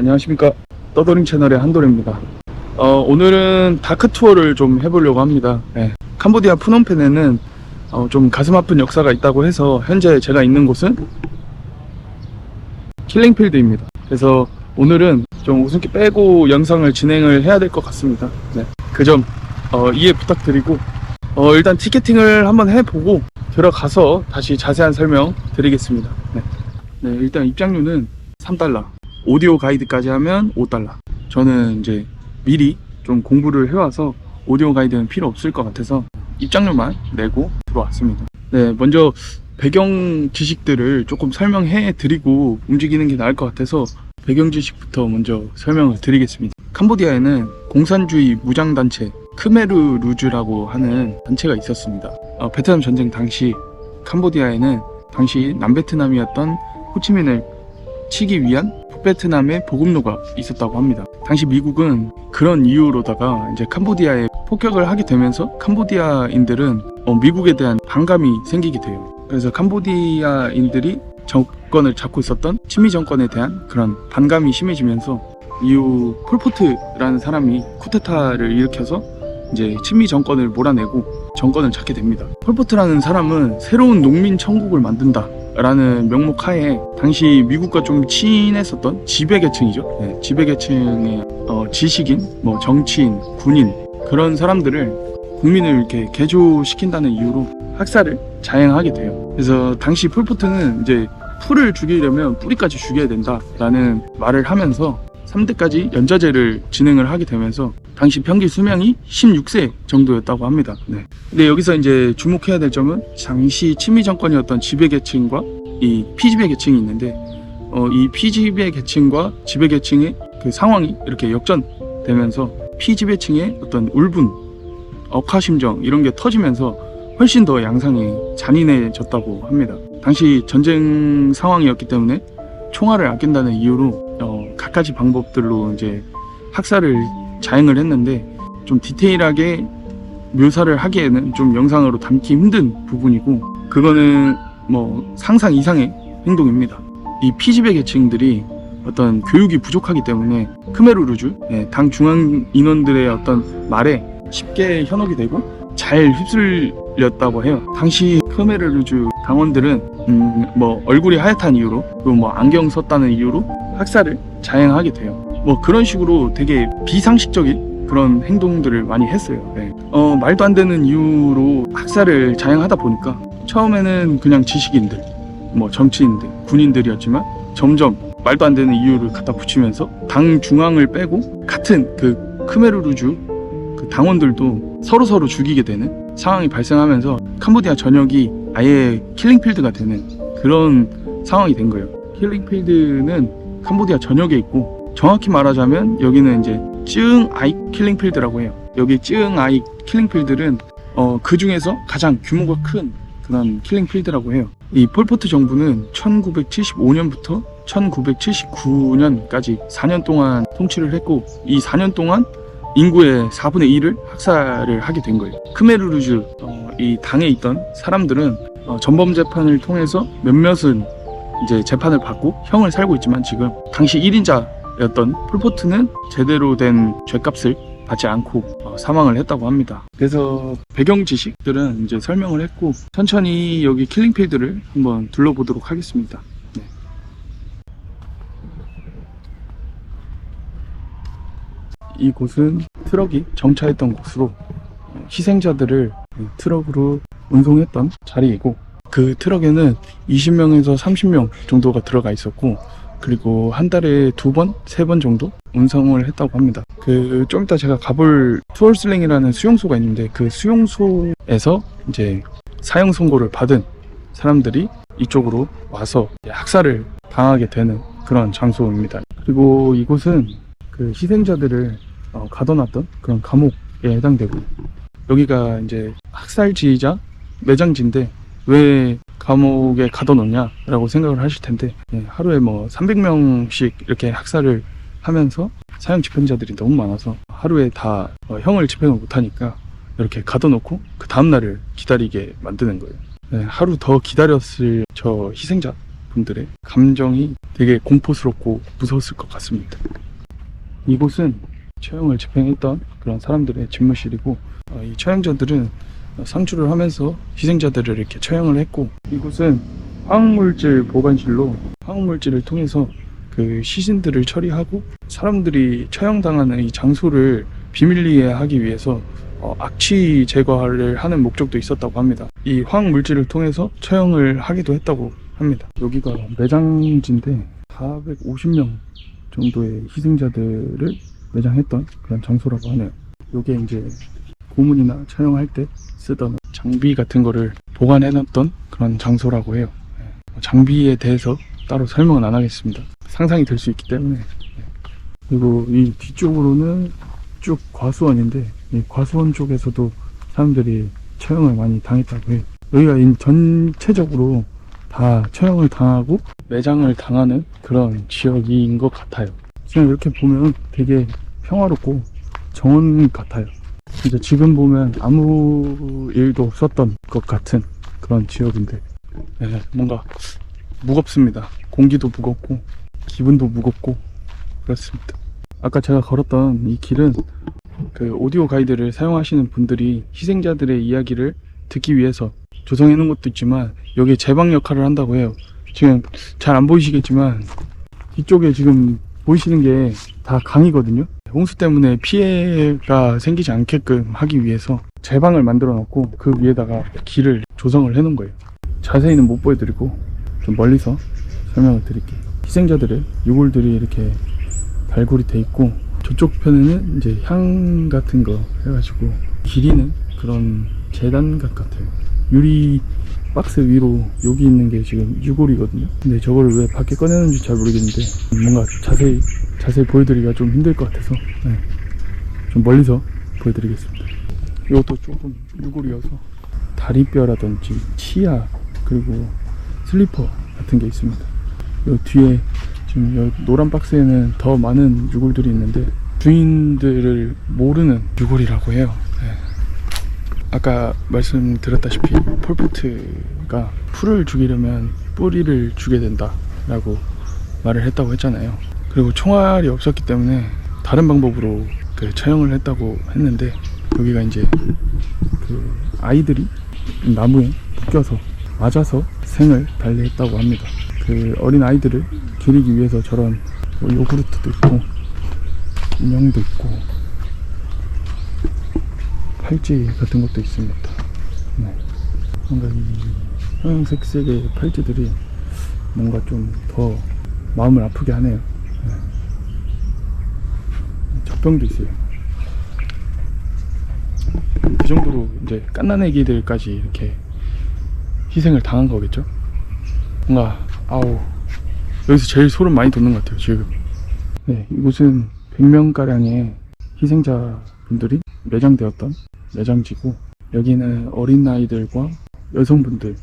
네, 안녕하십니까. 떠도링 채널의 한도래입니다. 어, 오늘은 다크 투어를 좀 해보려고 합니다. 네. 캄보디아 푸놈펜에는 어, 좀 가슴 아픈 역사가 있다고 해서 현재 제가 있는 곳은 킬링필드입니다. 그래서 오늘은 좀 웃음기 빼고 영상을 진행을 해야 될 것 같습니다. 네. 그점 어, 이해 부탁드리고 어, 일단 티켓팅을 한번 해보고 들어가서 다시 자세한 설명 드리겠습니다. 네. 네, 일단 입장료는 3달러. 오디오 가이드까지 하면 5달러. 저는 이제 미리 좀 공부를 해와서 오디오 가이드는 필요 없을 것 같아서 입장료만 내고 들어왔습니다. 네, 먼저 배경 지식들을 조금 설명해 드리고 움직이는 게 나을 것 같아서 배경 지식부터 먼저 설명을 드리겠습니다. 캄보디아에는 공산주의 무장단체 크메르 루즈라고 하는 단체가 있었습니다. 어, 베트남 전쟁 당시 캄보디아에는 당시 남베트남이었던 호치민을 치기 위한 북베트남의 보급로가 있었다고 합니다. 당시 미국은 그런 이유로다가 이제 캄보디아에 폭격을 하게 되면서 캄보디아인들은 어, 미국에 대한 반감이 생기게 돼요. 그래서 캄보디아인들이 정권을 잡고 있었던 친미 정권에 대한 그런 반감이 심해지면서 이후 폴포트라는 사람이 쿠데타를 일으켜서 이제 친미 정권을 몰아내고 정권을 잡게 됩니다. 폴포트라는 사람은 새로운 농민 천국을 만든다. 라는 명목 하에 당시 미국과 좀 친했었던 지배계층이죠. 네, 지배계층의 어, 지식인, 뭐 정치인, 군인 그런 사람들을 국민을 이렇게 개조시킨다는 이유로 학살을 자행하게 돼요. 그래서 당시 폴포트는 이제 풀을 죽이려면 뿌리까지 죽여야 된다라는 말을 하면서 3대까지 연자제를 진행을 하게 되면서 당시 평균 수명이 16세 정도였다고 합니다. 네. 근데 여기서 이제 주목해야 될 점은 당시 친미 정권이었던 지배 계층과 이 피지배 계층이 있는데 어, 이 피지배 계층과 지배 계층의 그 상황이 이렇게 역전되면서 피지배층의 어떤 울분, 억하심정 이런 게 터지면서 훨씬 더 양상이 잔인해졌다고 합니다. 당시 전쟁 상황이었기 때문에 총알을 아낀다는 이유로 어, 갖가지 방법들로 이제 학살을 자행을 했는데 좀 디테일하게 묘사를 하기에는 좀 영상으로 담기 힘든 부분이고 그거는 뭐 상상 이상의 행동입니다. 이 피지배 계층들이 어떤 교육이 부족하기 때문에 크메르루즈 네, 당 중앙 인원들의 어떤 말에 쉽게 현혹이 되고 잘 휩쓸렸다고 해요. 당시 크메르루즈 당원들은 음, 뭐 얼굴이 하얗다는 이유로 그리고 뭐 안경 썼다는 이유로 학살을 자행하게 돼요. 뭐 그런 식으로 되게 비상식적인 그런 행동들을 많이 했어요. 네. 어, 말도 안 되는 이유로 학살을 자행하다 보니까 처음에는 그냥 지식인들, 뭐 정치인들, 군인들이었지만 점점 말도 안 되는 이유를 갖다 붙이면서 당 중앙을 빼고 같은 그 크메르루즈 그 당원들도 서로 서로 죽이게 되는 상황이 발생하면서 캄보디아 전역이 아예 킬링필드가 되는 그런 상황이 된 거예요. 킬링필드는 캄보디아 전역에 있고 정확히 말하자면 여기는 이제 쯔응 아이 킬링필드라고 해요. 여기 쯔응 아이 킬링필드는 어, 그 중에서 가장 규모가 큰 그런 킬링필드라고 해요. 이 폴포트 정부는 1975년부터 1979년까지 4년 동안 통치를 했고 이 4년 동안 인구의 4분의 1을 학살을 하게 된 거예요. 크메르루즈 어, 이 당에 있던 사람들은 어, 전범 재판을 통해서 몇몇은 이제 재판을 받고 형을 살고 있지만 지금 당시 1인자였던 폴포트는 제대로 된 죄값을 받지 않고 어, 사망을 했다고 합니다. 그래서 배경 지식들은 이제 설명을 했고 천천히 여기 킬링필드를 한번 둘러보도록 하겠습니다. 네. 이곳은 트럭이 정차했던 곳으로 희생자들을 트럭으로 운송했던 자리이고 그 트럭에는 20명에서 30명 정도가 들어가 있었고 그리고 한 달에 두 번, 세 번 정도 운송을 했다고 합니다. 그 좀 이따 제가 가볼 투어슬랭이라는 수용소가 있는데 그 수용소에서 이제 사형 선고를 받은 사람들이 이쪽으로 와서 학살을 당하게 되는 그런 장소입니다. 그리고 이곳은 그 희생자들을 어, 가둬놨던 그런 감옥에 해당되고 여기가 이제 학살지이자 매장지인데 왜 감옥에 가둬놓냐라고 생각을 하실 텐데 예, 하루에 뭐 300명씩 이렇게 학살을 하면서 사형 집행자들이 너무 많아서 하루에 다 어, 형을 집행을 못하니까 이렇게 가둬놓고 그 다음날을 기다리게 만드는 거예요. 네, 하루 더 기다렸을 저 희생자 분들의 감정이 되게 공포스럽고 무서웠을 것 같습니다. 이곳은 처형을 집행했던 그런 사람들의 집무실이고 어, 이 처형자들은 상주를 하면서 희생자들을 이렇게 처형을 했고 이곳은 화학물질 보관실로 화학물질을 통해서 그 시신들을 처리하고 사람들이 처형당하는 이 장소를 비밀리에 하기 위해서 어, 악취 제거를 하는 목적도 있었다고 합니다. 이 화학 물질을 통해서 처형을 하기도 했다고 합니다. 여기가 매장지인데 450명 정도의 희생자들을 매장했던 그런 장소라고 하네요. 요게 이제 고문이나 처형할 때 쓰던 장비 같은 거를 보관해 놨던 그런 장소라고 해요. 예. 장비에 대해서 따로 설명은 안 하겠습니다. 상상이 될 수 있기 때문에. 예. 그리고 이 뒤쪽으로는 쭉 과수원인데 이 과수원 쪽에서도 사람들이 처형을 많이 당했다고 해요. 여기가 이 전체적으로 다 처형을 당하고 매장을 당하는 그런 지역인 것 같아요. 그냥 이렇게 보면 되게 평화롭고 정원 같아요. 이제 지금 보면 아무 일도 없었던 것 같은 그런 지역인데 네, 뭔가 무겁습니다. 공기도 무겁고 기분도 무겁고 그렇습니다. 아까 제가 걸었던 이 길은 그 오디오 가이드를 사용하시는 분들이 희생자들의 이야기를 듣기 위해서 조성해 놓은 것도 있지만 여기에 제방 역할을 한다고 해요. 지금 잘 안 보이시겠지만 이쪽에 지금 보이시는 게 다 강이거든요. 홍수 때문에 피해가 생기지 않게끔 하기 위해서 제방을 만들어 놓고 그 위에다가 길을 조성을 해 놓은 거예요. 자세히는 못 보여드리고 좀 멀리서 설명을 드릴게요. 희생자들의 유골들이 이렇게 발굴이 돼 있고 저쪽 편에는 이제 향 같은 거 해가지고 길이는 그런 재단각 같아요. 유리 박스 위로 여기 있는 게 지금 유골이거든요. 근데 저거를 왜 밖에 꺼내는지 잘 모르겠는데 뭔가 자세히 자세히 보여드리기가 좀 힘들 것 같아서 네. 좀 멀리서 보여드리겠습니다. 이것도 조금 유골이어서 다리뼈라든지 치아 그리고 슬리퍼 같은 게 있습니다. 요 뒤에 지금 여기 노란 박스에는 더 많은 유골들이 있는데 주인들을 모르는 유골이라고 해요. 네. 아까 말씀드렸다시피 폴포트가 풀을 죽이려면 뿌리를 주게 된다 라고 말을 했다고 했잖아요. 그리고 총알이 없었기 때문에 다른 방법으로 그 처형을 했다고 했는데 여기가 이제 그 아이들이 나무에 묶여서 맞아서 생을 달리했다고 합니다. 그 어린 아이들을 기리기 위해서 저런 뭐 요구르트도 있고 인형도 있고 팔찌 같은 것도 있습니다. 네. 뭔가 이 형형색색의 팔찌들이 뭔가 좀 더 마음을 아프게 하네요. 네. 젖병도 있어요. 그 정도로 이제 깐난 애기들까지 이렇게 희생을 당한 거겠죠? 뭔가 아우 여기서 제일 소름 많이 돋는 것 같아요 지금 네 이곳은 100명가량의 희생자분들이 매장되었던 매장지고 여기는 어린 아이들과 여성분들의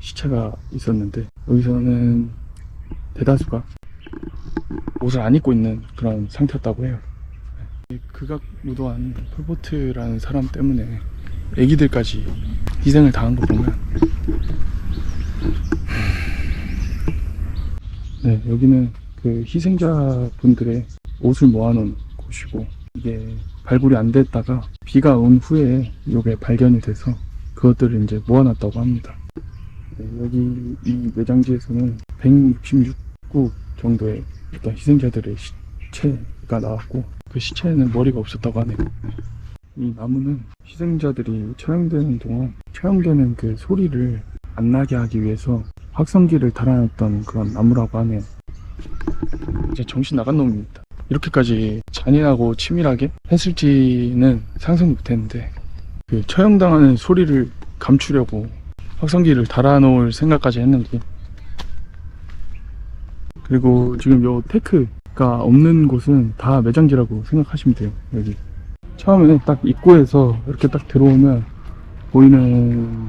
시체가 있었는데 여기서는 대다수가 옷을 안 입고 있는 그런 상태였다고 해요. 네, 극악 무도한 폴포트라는 사람 때문에 애기들까지 희생을 당한 거 보면 네, 여기는 그 희생자 분들의 옷을 모아놓은 곳이고 이게 발굴이 안 됐다가 비가 온 후에 이게 발견이 돼서 그것들을 이제 모아놨다고 합니다. 네, 여기 이 매장지에서는 166구 정도의 어떤 희생자들의 시체가 나왔고 그 시체에는 머리가 없었다고 하네요. 네. 이 나무는 희생자들이 처형되는 동안 처형되는 그 소리를 안 나게 하기 위해서 확성기를 달아놨던 그런 나무라고 하네요. 진짜 정신 나간 놈입니다. 이렇게까지 잔인하고 치밀하게 했을지는 상상 못했는데 그 처형당하는 소리를 감추려고 확성기를 달아놓을 생각까지 했는지 그리고 지금 요 테크가 없는 곳은 다 매장지라고 생각하시면 돼요. 여기 처음에 딱 입구에서 이렇게 딱 들어오면 보이는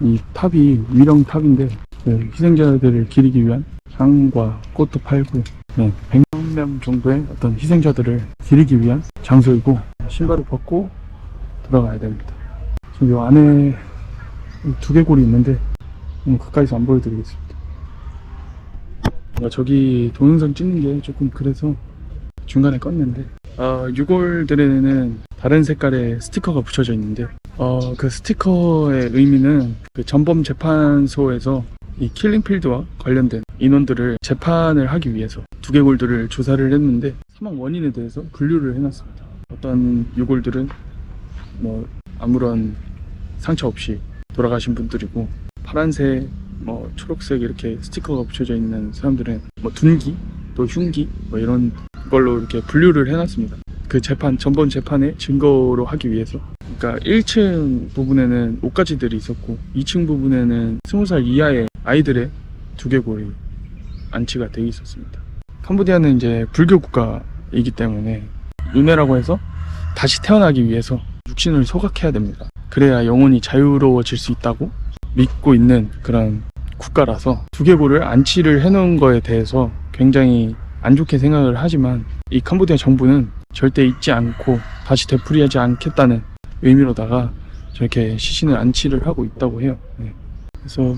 이 탑이 위령 탑인데 그 희생자들을 기리기 위한 향과 꽃도 팔고 네, 100명 정도의 어떤 희생자들을 기리기 위한 장소이고 신발을 벗고 들어가야 됩니다. 지금 요 안에 두개골이 있는데 가까이서 안 보여드리겠습니다. 저기 동영상 찍는 게 조금 그래서 중간에 껐는데 어, 유골들에는 다른 색깔의 스티커가 붙여져 있는데 어, 그 스티커의 의미는 그 전범 재판소에서 이 킬링필드와 관련된 인원들을 재판을 하기 위해서 두개골들을 조사를 했는데 사망 원인에 대해서 분류를 해놨습니다. 어떤 유골들은 뭐 아무런 상처 없이 돌아가신 분들이고 파란색, 뭐 초록색 이렇게 스티커가 붙여져 있는 사람들은 뭐 둔기, 또 흉기 뭐 이런 걸로 이렇게 분류를 해놨습니다. 그 재판 전번 재판의 증거로 하기 위해서. 그러니까 1층 부분에는 옷가지들이 있었고 2층 부분에는 20살 이하의 아이들의 두개골이 안치가 되어 있었습니다. 캄보디아는 이제 불교 국가이기 때문에 윤회라고 해서 다시 태어나기 위해서 육신을 소각해야 됩니다. 그래야 영혼이 자유로워질 수 있다고 믿고 있는 그런 국가라서 두개골을 안치를 해놓은 거에 대해서 굉장히 안 좋게 생각을 하지만 이 캄보디아 정부는 절대 잊지 않고 다시 되풀이하지 않겠다는 의미로다가 저렇게 시신을 안치를 하고 있다고 해요. 네. 그래서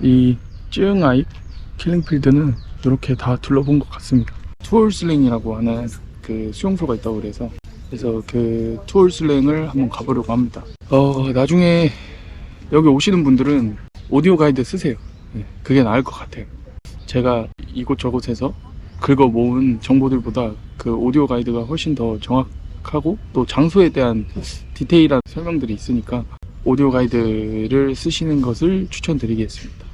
이 쯔응아이 킬링필드는 이렇게 다 둘러본 것 같습니다. 투올슬랭이라고 하는 그 수용소가 있다고 그래서 그래서 그 투올슬랭을 한번 가보려고 합니다. 어 나중에 여기 오시는 분들은 오디오 가이드 쓰세요. 네, 그게 나을 것 같아요. 제가 이곳저곳에서 긁어 모은 정보들보다 그 오디오 가이드가 훨씬 더 정확하고 또 장소에 대한 디테일한 설명들이 있으니까 오디오 가이드를 쓰시는 것을 추천드리겠습니다.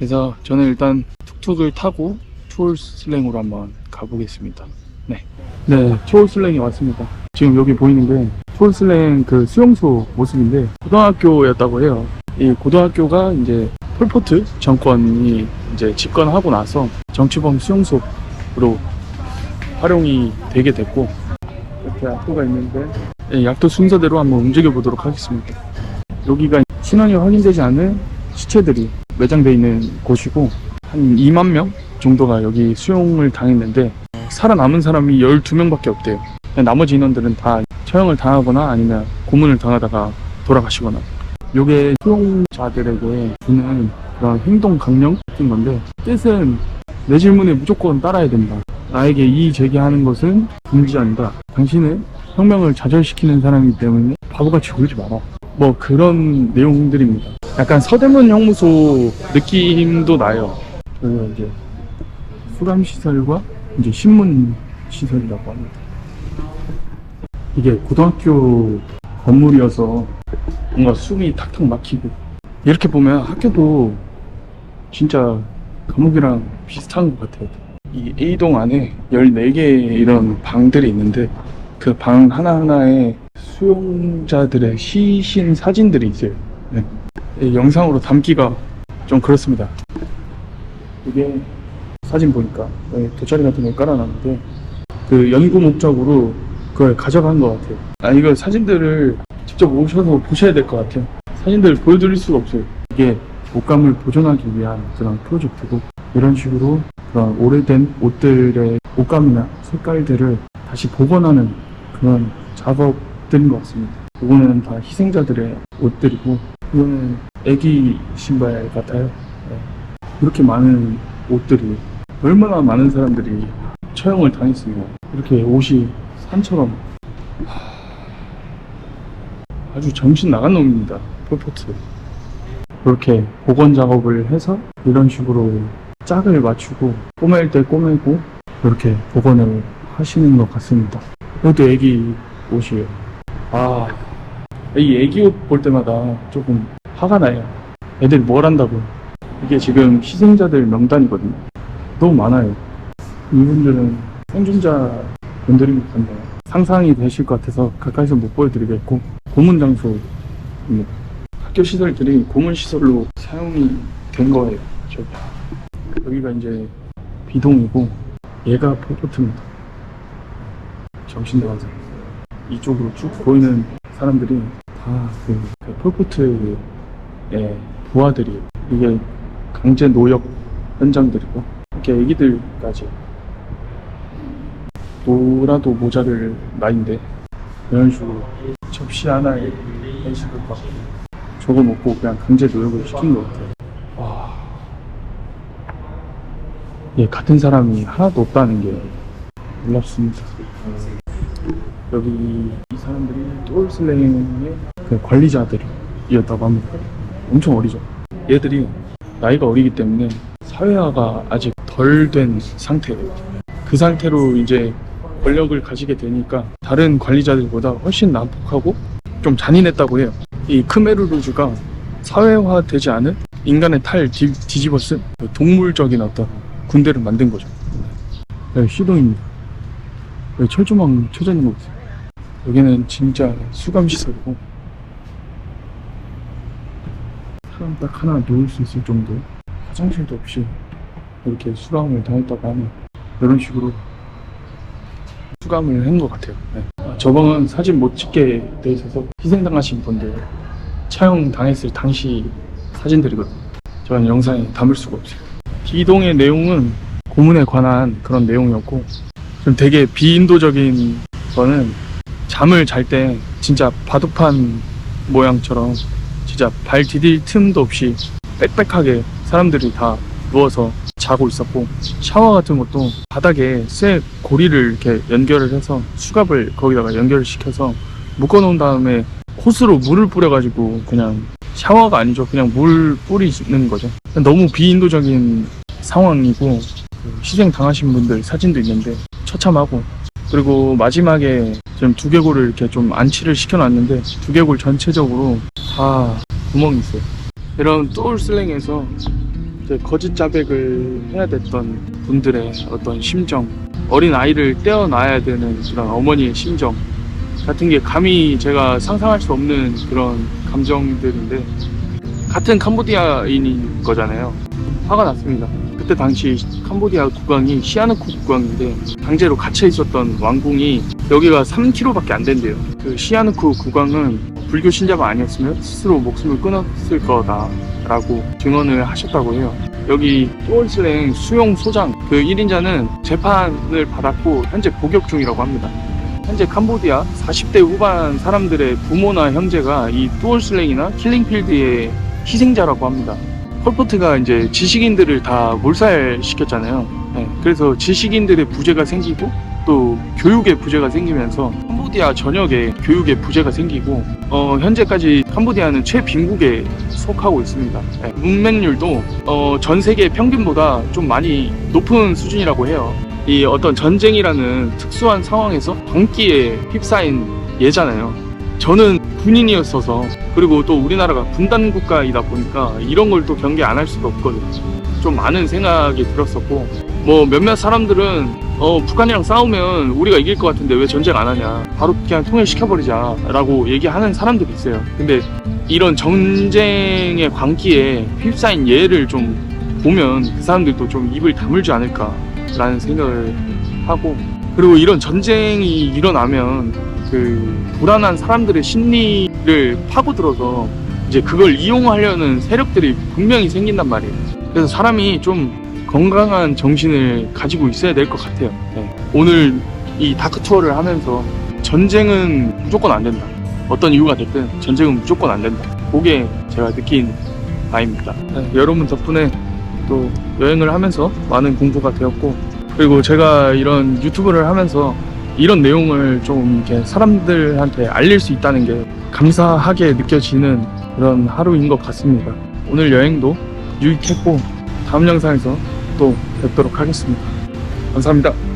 그래서 저는 일단 툭툭을 타고 투올 슬랭으로 한번 가보겠습니다. 네. 네, 슬랭에 왔습니다. 지금 여기 보이는 게 투올 슬랭 그 수용소 모습인데 고등학교였다고 해요. 이 고등학교가 이제 폴포트 정권이 이제 집권하고 나서 정치범 수용소로 활용이 되게 됐고 이렇게 약도가 있는데 예, 약도 순서대로 한번 움직여 보도록 하겠습니다. 여기가 신원이 확인되지 않은 시체들이 매장되어 있는 곳이고 한 2만 명 정도가 여기 수용을 당했는데 살아남은 사람이 12명밖에 없대요. 나머지 인원들은 다 처형을 당하거나 아니면 고문을 당하다가 돌아가시거나 요게 수용자들에게 주는 그런 행동 강령 같은 건데 뜻은 내 질문에 무조건 따라야 된다. 나에게 이의 제기하는 것은 금지한다. 당신은 혁명을 좌절시키는 사람이기 때문에 바보같이 굴지 마라. 뭐 그런 내용들입니다. 약간 서대문 형무소 느낌도 나요. 저희가 이제 수감 시설과 이제 신문 시설이라고 합니다. 이게 고등학교 건물이어서 뭔가 숨이 탁탁 막히고 이렇게 보면 학교도 진짜 감옥이랑 비슷한 것 같아요. 이 A동 안에 14개 이런 방들이 있는데 그 방 하나하나에 수용자들의 시신 사진들이 있어요. 네. 이 영상으로 담기가 좀 그렇습니다. 이게 사진 보니까 돗자리 같은 걸 깔아놨는데 그 연구 목적으로 그걸 가져간 것 같아요. 아 이거 사진들을 직접 오셔서 보셔야 될 것 같아요. 사진들 보여드릴 수가 없어요. 이게 옷감을 보존하기 위한 그런 프로젝트고 이런 식으로 그런 오래된 옷들의 옷감이나 색깔들을 다시 복원하는 그런 작업 들인 것 같습니다. 이거는 다 희생자들의 옷들이고 이거는 애기 신발 같아요. 네. 이렇게 많은 옷들이 얼마나 많은 사람들이 처형을 당했으면 이렇게 옷이 산처럼 하, 아주 정신 나간 놈입니다. 폴포트. 그렇게 복원 작업을 해서 이런 식으로 짝을 맞추고 꼬맬 때 꼬매고 이렇게 복원을 하시는 것 같습니다. 이것도 애기 옷이에요. 아, 이 애기 옷볼 때마다 조금 화가 나요. 애들 뭘 한다고. 이게 지금 희생자들 명단이거든요. 너무 많아요. 이분들은 생존자 분들인 것 같네요. 상상이 되실 것 같아서 가까이서 못 보여드리겠고, 고문 장소입니다. 학교 시설들이 고문 시설로 사용이 된 거예요. 저기. 여기가 이제 비동이고, 얘가 폴포트입니다. 정신 나가서. 이쪽으로 쭉 보이는 사람들이 다그 그 폴포트의 부하들이에요. 이게 강제 노역 현장들이고 이렇게 애기들까지 놀아도 모자를 나인데 이런 식으로 접시 하나에 한식을 받고 저거 먹고 그냥 강제 노역을 시킨 것 같아요. 와. 예, 같은 사람이 하나도 없다는 게 놀랍습니다. 여기 이 사람들이 똘슬랭의 그 관리자들이었다고 합니다. 엄청 어리죠. 얘들이 나이가 어리기 때문에 사회화가 아직 덜 된 상태예요. 그 상태로 이제 권력을 가지게 되니까 다른 관리자들보다 훨씬 난폭하고 좀 잔인했다고 해요. 이 크메르루즈가 사회화되지 않은 인간의 탈 뒤, 뒤집어 쓴 동물적인 어떤 군대를 만든 거죠. 여기 시동입니다. 여기 철조망 쳐져 있는 거 보세요. 여기는 진짜 수감시설이고 사람 딱 하나 누울 수 있을 정도 화장실도 없이 이렇게 수감을 당했다고 하면 이런 식으로 수감을 한 것 같아요. 네. 아, 저번은 사진 못 찍게 돼 있어서 희생당하신 분들 처형 당했을 당시 사진들이거든요. 저는 영상에 담을 수가 없어요. 기동의 내용은 고문에 관한 그런 내용이었고 좀 되게 비인도적인 거는 잠을 잘 때 진짜 바둑판 모양처럼 진짜 발 디딜 틈도 없이 빽빽하게 사람들이 다 누워서 자고 있었고 샤워 같은 것도 바닥에 쇠 고리를 이렇게 연결을 해서 수갑을 거기다가 연결을 시켜서 묶어 놓은 다음에 호스로 물을 뿌려가지고 그냥 샤워가 아니죠. 그냥 물 뿌리는 거죠. 너무 비인도적인 상황이고 그 희생 당하신 분들 사진도 있는데 처참하고 그리고 마지막에 지금 두개골을 이렇게 좀 안치를 시켜놨는데 두개골 전체적으로 다 구멍이 있어요. 이런 또울 슬랭에서 거짓 자백을 해야 됐던 분들의 어떤 심정, 어린 아이를 떼어놔야 되는 그런 어머니의 심정 같은 게 감히 제가 상상할 수 없는 그런 감정들인데 같은 캄보디아인인 거잖아요. 화가 났습니다. 그때 당시 캄보디아 국왕이 시아누쿠 국왕인데 강제로 갇혀 있었던 왕궁이 여기가 3km밖에 안 된대요. 그 시아누쿠 국왕은 불교 신자가 아니었으면 스스로 목숨을 끊었을 거다라고 증언을 하셨다고 해요. 여기 또올슬랭 수용 소장 그 1인자는 재판을 받았고 현재 복역 중이라고 합니다. 현재 캄보디아 40대 후반 사람들의 부모나 형제가 이 또올슬랭이나 킬링필드의 희생자라고 합니다. 폴포트가 이제 지식인들을 다 몰살시켰잖아요. 네, 그래서 지식인들의 부재가 생기고 또 교육의 부재가 생기면서 캄보디아 전역에 교육의 부재가 생기고 어, 현재까지 캄보디아는 최빈국에 속하고 있습니다. 네, 문맹률도 어, 전 세계 평균보다 좀 많이 높은 수준이라고 해요. 이 어떤 전쟁이라는 특수한 상황에서 광기에 휩싸인 예잖아요. 저는 군인이었어서 그리고 또 우리나라가 분단 국가이다 보니까 이런 걸 또 경계 안 할 수가 없거든요. 좀 많은 생각이 들었었고 뭐 몇몇 사람들은 어 북한이랑 싸우면 우리가 이길 것 같은데 왜 전쟁 안 하냐 바로 그냥 통일시켜버리자라고 얘기하는 사람들이 있어요. 근데 이런 전쟁의 광기에 휩싸인 예를 좀 보면 그 사람들도 좀 입을 다물지 않을까라는 생각을 하고 그리고 이런 전쟁이 일어나면 그 불안한 사람들의 심리를 파고들어서 이제 그걸 이용하려는 세력들이 분명히 생긴단 말이에요. 그래서 사람이 좀 건강한 정신을 가지고 있어야 될 것 같아요. 네. 오늘 이 다크 투어를 하면서 전쟁은 무조건 안 된다. 어떤 이유가 됐든 전쟁은 무조건 안 된다. 그게 제가 느낀 바입니다. 네, 여러분 덕분에 또 여행을 하면서 많은 공부가 되었고 그리고 제가 이런 유튜브를 하면서 이런 내용을 좀 이렇게 사람들한테 알릴 수 있다는 게 감사하게 느껴지는 그런 하루인 것 같습니다. 오늘 여행도 유익했고 다음 영상에서 또 뵙도록 하겠습니다. 감사합니다.